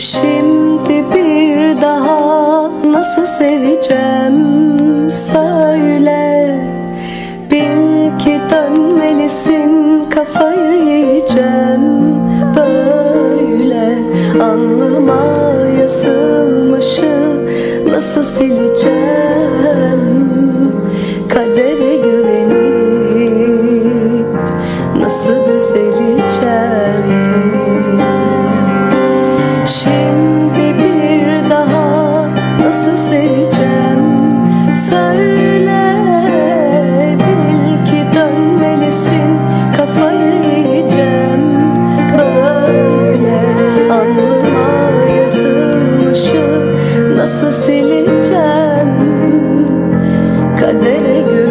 Şimdi bir daha nasıl seveceğim? Söyle. Bil ki dönmelisin kafayı yiyeceğim. Böyle Anlıma yazılmışı nasıl sileceğim? Söyle bil dönmelisin kafayı yiyeceğim. Böyle Anlıma nasıl sileceğim? Kadere göre